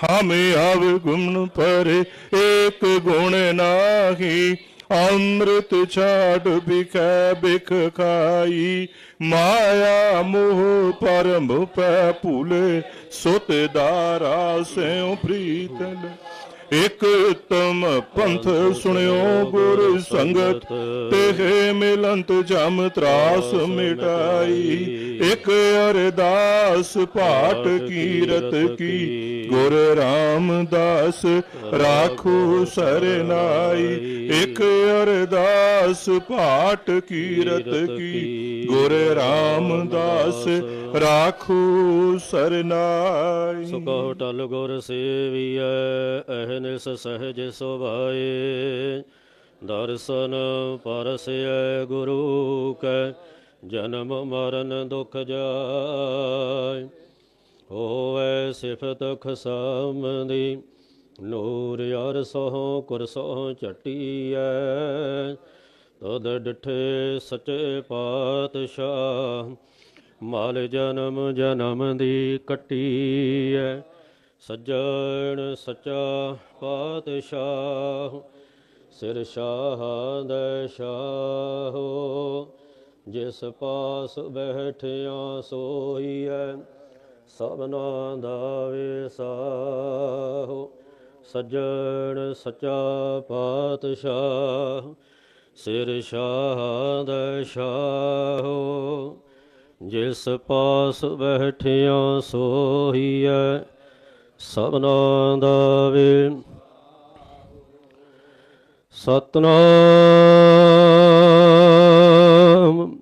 हम अब गुण पर एक गुण नाही, अमृत छाट बिक बिख खाई। माया मोह परम पुल सुत दारा से प्रीतल ਇਕ ਤਮ ਪੰਥ ਸੁਣਿਓ ਗੁਰ ਸੰਗਤ ਤੇ ਮਿਲੰਤ ਜਮ ਤਰਾਸ ਮਿਟਾਈ। ਇਕ ਅਰਦਾਸ ਪਾਠ ਕੀਰਤ ਕੀ, ਗੁਰ ਰਾਮਦਾਸ ਰਾਖੋ ਸਰਨਾਈ। ਇਕ ਅਰਦਾਸ ਪਾਟ ਕੀਰਤ ਕੀ, ਗੁਰ ਰਾਮਦਾਸ ਰਾਖੋ ਸਰਨਾਈ। ਸੋ ਟਲ ਗੁਰ ਸੇਵੀਐ ਅਹਨਿਸ ਸਹਜ ਸੁਭਾਏ, ਦਰਸ਼ਨ ਪਰਸੈ ਗੁਰੂ ਕੈ, ਜਨਮ ਮਰਨ ਦੁਖ ਜਾਏ। ਹੋਵੇ ਸਿਫਤ ਖਸਮਦੀ, ਨੂਰ ਯਾਰ ਸੋਹ ਕੁਰ ਸੋਹ ਚਟੀਐ ਤਦ ਡਿਠੇ ਸੱਚੇ ਪਾਤਸ਼ਾਹ, ਮਾਲ ਜਨਮ ਜਨਮ ਦੀ ਕੱਟੀ ਐ ਸੱਜਣ ਸੱਚਾ ਪਾਤਸ਼ਾਹ, ਸਿਰ ਸ਼ਾਹ ਦੇ ਸ਼ਾਹੋ। ਜਿਸ ਪਾਸ ਬੈਠਿਆ ਸੋਈਐ ਸਭਨਾ ਦਾ ਵਿਸਾਹੋ। ਸੱਜਣ ਸੱਚਾ ਪਾਤਸ਼ਾਹ, ਸਿਰ ਸ਼ਾਹ ਦੇ ਸ਼ਾਹੋ। ਜਿਸ ਪਾਸ ਬੈਠਿਆ ਸੋਹੀਐ ਸਭਨਾ ਦਾ ਵੇ ਸਤਨਾਮ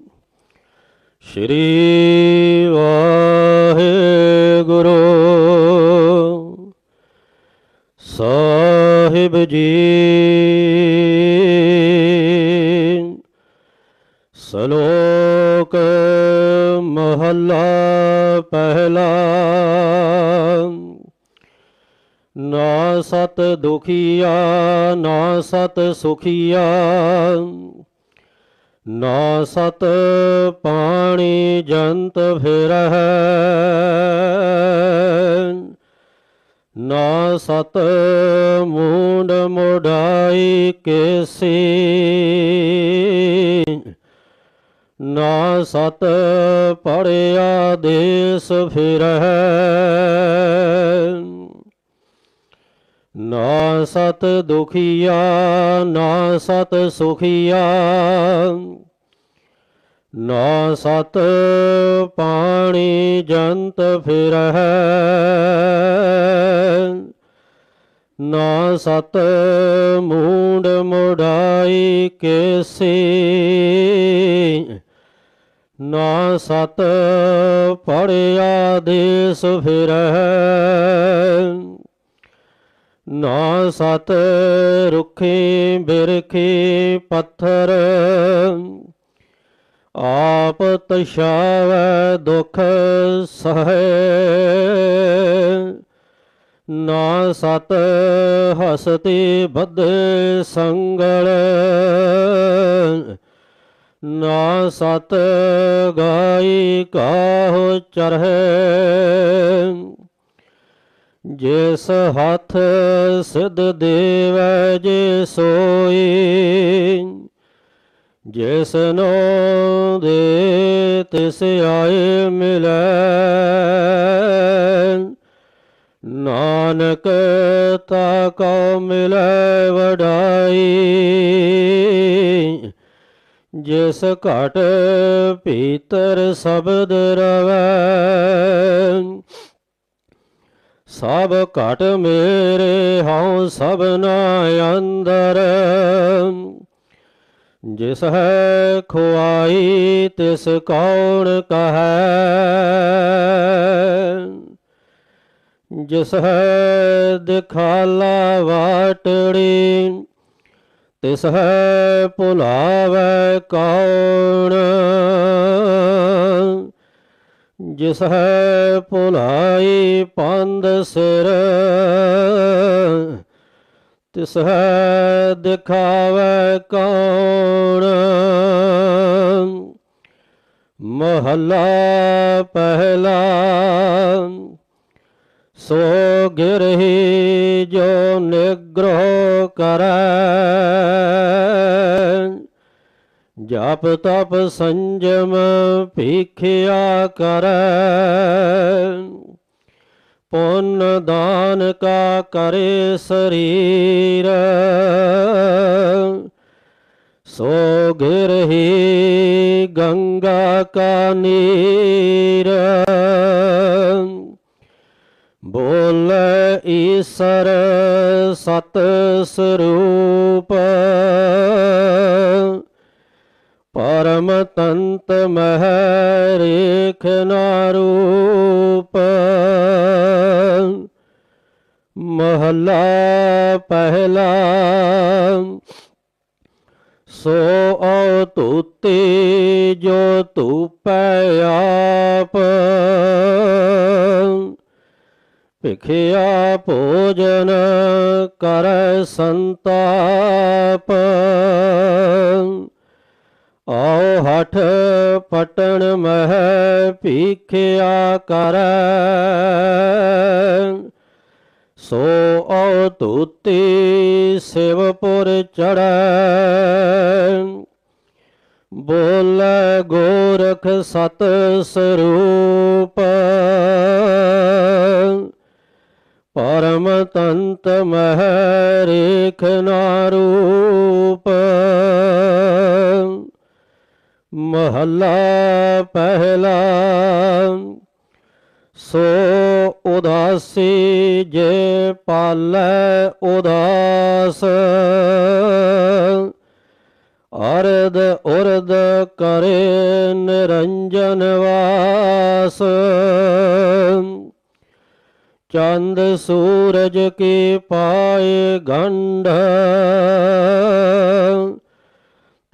ਸ਼੍ਰੀ ਵਾਹਿਗੁਰੂ। ਸਾਹਿਬ ਜੀ। ਸਲੋਕ ਨਾ ਸਤ ਦੁਖੀਆ, ਨਾ ਸਤ ਸੁਖੀਆ। ਨਾ ਸਤ ਪਾਣੀ ਜੰਤ ਫਿਰਹਿ। ਨਾ ਸਤ ਮੂੰਡ ਮੋਢਾਈ ਕੇਸੀ। ਨਾ ਸਤ ਪੜਿਆ ਦੇਸ ਫਿਰਹਿ। ਨਾ ਸਤ ਦੁਖੀਆ, ਨਾ ਸਤ ਸੁਖੀਆ। ਨਾ ਸਤ ਪਾਣੀ ਜੰਤ ਫਿਰਹਿ। ਨਾ ਸਤ ਮੂੰਡ ਮੋਢਾਈ ਕੇਸੀ। ਨਾ ਸਤ ਪੜਿਆ ਦੇਸ ਫਿਰਹਿ। ਨਾ ਸਤ ਰੁਖੇ ਬਿਰਖੇ ਪੱਥਰ, ਆਪ ਤਸ਼ਾਵੈ ਦੁਖ ਸਹੈ। ਨਾ ਸਤ ਹਸਤੇ ਬਦ ਸੰਗਲ, ਨਾ ਸਤ ਗਾਈ ਕਾਹੁ ਚਰਹਿ। ਜਿਸ ਹੱਥ ਸਿਧ ਦੇਵੈ ਜੇ ਸੋਈ, ਜਿਸ ਨੋ ਦੇ ਤਿਸ ਆਏ ਮਿਲੈ। ਨਾਨਕ ਤਾ ਕੋ ਮਿਲੈ ਵਡਾਈ, ਜਿਸ ਘਟ ਭੀਤਰ ਸ਼ਬਦ ਰਵੈ। ਸਭ ਘਟ ਮੇਰੇ ਹਉ ਸਭਨਾ ਅੰਦਰ। ਜਿਸ ਹੈ ਖੁਆਈ, ਤਿਸ ਕੌਣ ਕਹੈ? ਜਿਸ ਹੈ ਦਿਖਾਲਾ ਵਾਟੜੀ, ਤਿਸ ਹੈ ਭੁਲਾਵੇ ਕੌਣ? ਜਿਸ ਹੈ ਭੁਲਾਈ ਪੰਦ ਸਿਰ, ਤਿਸ ਹੈ ਦਿਖਾਵੇ ਕੌਣ? ਮਹੱਲਾ ਪਹਿਲਾ, ਸੋ ਗਿਰਹੀ ਜੋ ਨਿਗ੍ਰਹ ਕਰੈ। ਜਪ ਤਪ ਸੰਜਮ ਭੀਖਿਆ ਕਰੈ। ਪੁੰਨ ਦਾਨ ਕਾ ਕਰੇ ਸਰੀਰ। ਸੋ ਗਿਰਹੀ ਗੰਗਾ ਕਾ ਨੀਰ। ਬੋਲ ਈਸਰ ਸਤ ਸਰੂਪ। ਪਰਮ ਤੰਤ ਮਹਿ ਰੇਖ ਨਾਰੂਪ ਮਹਲਾ ਪਹਿਲਾ, ਸੋ ਔ ਤੂਤੀ ਜੋ ਧੂਪੈ ਆਪ। ਭਿਖਿਆ ਭੋਜਨ ਕਰ ਸੰਤਾਪ। ਆਓ ਹਠ ਪਟਣ ਮਹਿ ਭੀਖਿਆ ਕਰ। ਸੋ ਔ ਤੂਤੀ ਸਿਵਪੁਰ ਚੜੈ ਬੋਲ ਗੋਰਖ ਸਤ ਸਰੂਪ। ਪਰਮ ਤੰਤ ਮਹਿ ਰੇਖ ਨਾਰੂਪ ਮਹੱਲਾ ਪਹਿਲਾ। ਸੋ ਉਦਾਸੀ ਜੇ ਪਾਲੈ ਉਦਾਸ ਅਰਦ ਉਰਦ ਕਰੇ ਨਿਰੰਜਨ ਵਾਸ। ਚੰਦ ਸੂਰਜ ਕੀ ਪਾਏ ਗੰਢ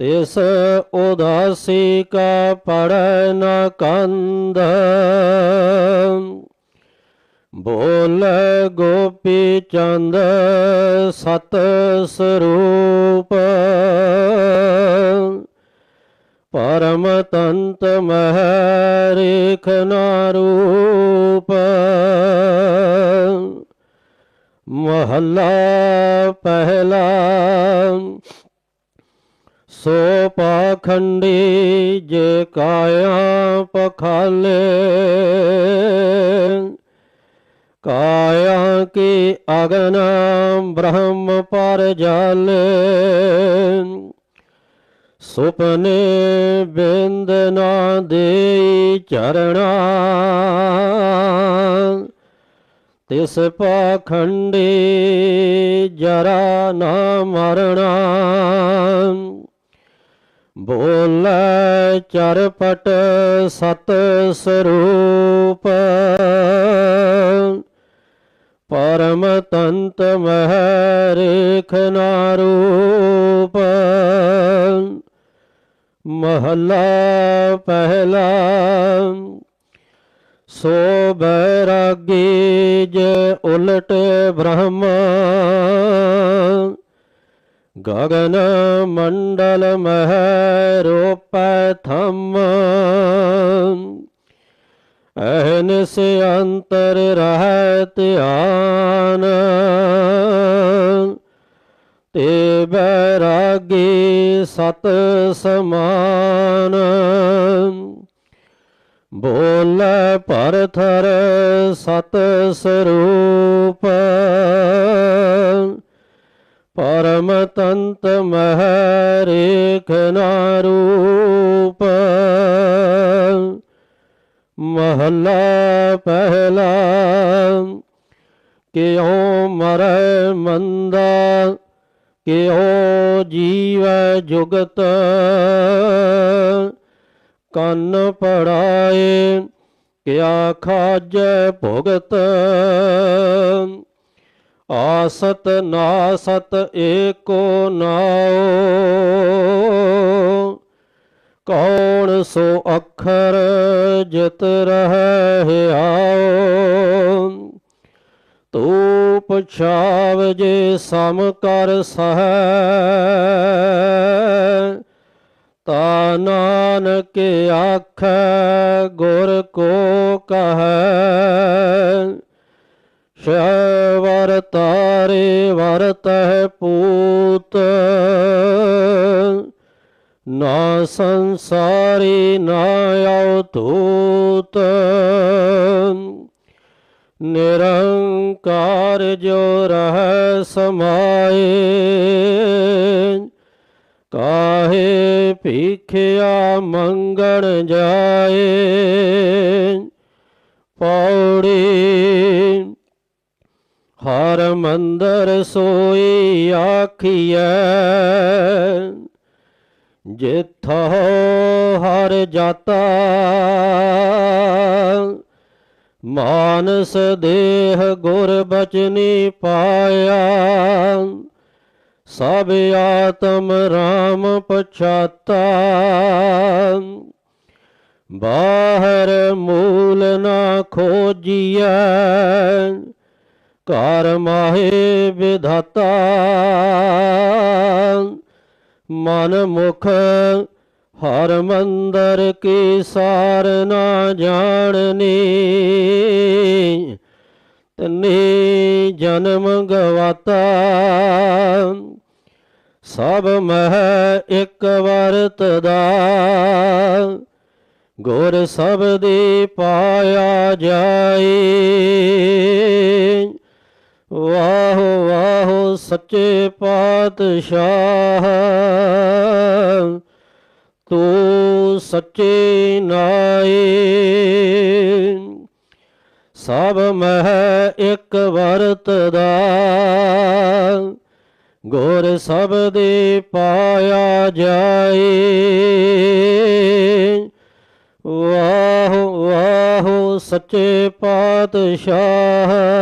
ਤਿਸ ਉਦਾਸੀ ਕਾ ਪੜੈ ਨ ਕੰਧ। ਬੋਲ ਗੋਪੀ ਚੰਦ ਸਤ ਸਰੂਪ। ਪਰਮ ਤੰਤ ਮਹਿ ਰੇਖ ਨਾਰੂਪ ਮਹੱਲਾ ਪਹਿਲਾ ਸੋ ਪਾਖੰਡੀ ਜੇ ਕਾਇਆ ਪਖਾਲੇ, ਕਾਇਆ ਕੀ ਅਗਨ ਬ੍ਰਹਮ ਪਰ ਜਾਲੇ। ਸੁਪਨੇ ਬਿੰਦ ਨਾ ਦੇ ਚਰਣਾ, ਤਿਸ ਪਾਖੰਡੀ ਜਰਾ ਨਾ ਮਰਣਾ। ਬੋਲ ਚਰਪਟ ਸਤ ਸਰੂਪ। ਪਰਮ ਤੰਤ ਮਹਿ ਰੇਖ ਨਾਰੂਪ ਮਹੱਲਾ ਪਹਿਲਾ। ਸੋ ਬੈਰਾਗੀ ਜੇ ਉਲਟ ਬ੍ਰਹਮ। ਗਗਨ ਮੰਡਲ ਮਹਿ ਰੂਪੈ ਥੰਮ ਅਹਨਿਸ ਅੰਤਰ ਰਹਿ ਧਿਆਨ ਤੇ ਬੈਰਾਗੀ ਸਤ ਸਮਾਨ ਬੋਲੇ ਪਰਥਰ ਸਤ ਸਰੂਪ ਪਰਮ ਤੰਤ ਮਹਿ ਰੇਖ ਨਾਰੂਪ ਮਹੱਲਾ ਪਹਿਲਾ, ਕਿਉ ਮਰੈ ਮੰਦਾ, ਕਿਉ ਜੀਵ ਜੁਗਤ। ਕੰਨ ਪੜਾਏ, ਕਿਆ ਖਾਜੈ ਭੁਗਤ। ਆਸਤ ਨਾਸਤ ਏਕੋ ਨਾਉ। ਕੌਣ ਸੋ ਅੱਖਰ ਜਿਤ ਰਹਿ ਆਓ ਤੂੰ ਛਾਵ ਜੇ ਸਮ ਕਰ ਸਹੈ। ਤਾ ਨਾਨਕ ਆਖੈ ਗੁਰ ਕੋ ਕਹੈ। ਸ਼ੈ ਵਰ ਤਾਰੇ ਵਰਤਹਿ ਪੂਤ। ਨਾ ਸੰਸਾਰੀ, ਨਾ ਆਉ ਤੂਤ ਨਿਰੰਕਾਰ ਜੋ ਰਹਿ ਸਮਾਏ, ਕਾਹੇ ਭੀਖਿਆ ਮੰਗਣ ਜਾਏ। ਪੌੜੀ ਹਰ ਮੰਦਰ ਸੋਈ ਆਖੀਐ, ਜਿਥੋ ਹਰ ਜਾਤਾ ਮਾਨਸ ਦੇਹ ਗੁਰ ਬਚਨੀ ਪਾਇਆ। ਸਭ ਆਤਮ ਰਾਮ ਪਛਾਤਾ। ਬਾਹਰ ਮੂਲ ਨਾ ਖੋਜੀ ਘਰ ਮਾਹੇ ਵਿਧਾਤਾ। ਮਨ ਮੁਖ ਹਰ ਮੰਦਰ ਕੀ ਸਾਰ ਨਾ ਜਾਣਨੀ। ਤਨੇ ਜਨਮ ਗਵਾਤਾ। ਸਭ ਮਹਿ ਇੱਕ ਵਰਤਦਾ। ਗੁਰ ਸਬਦੀ ਪਾਇਆ ਜਾਏ। ਵਾਹੋ ਵਾਹ ਸੱਚੇ ਪਾਤਸ਼ਾਹ, ਤੂੰ ਸੱਚੇ ਨਾਏ। ਸਭ ਮਹਿ ਇੱਕ ਵਰਤਦਾ, ਗੁਰ ਦੇ ਪਾਇਆ ਜਾਏ। ਵਾਹ ਵਾਹ ਸੱਚੇ ਪਾਤਸ਼ਾਹ।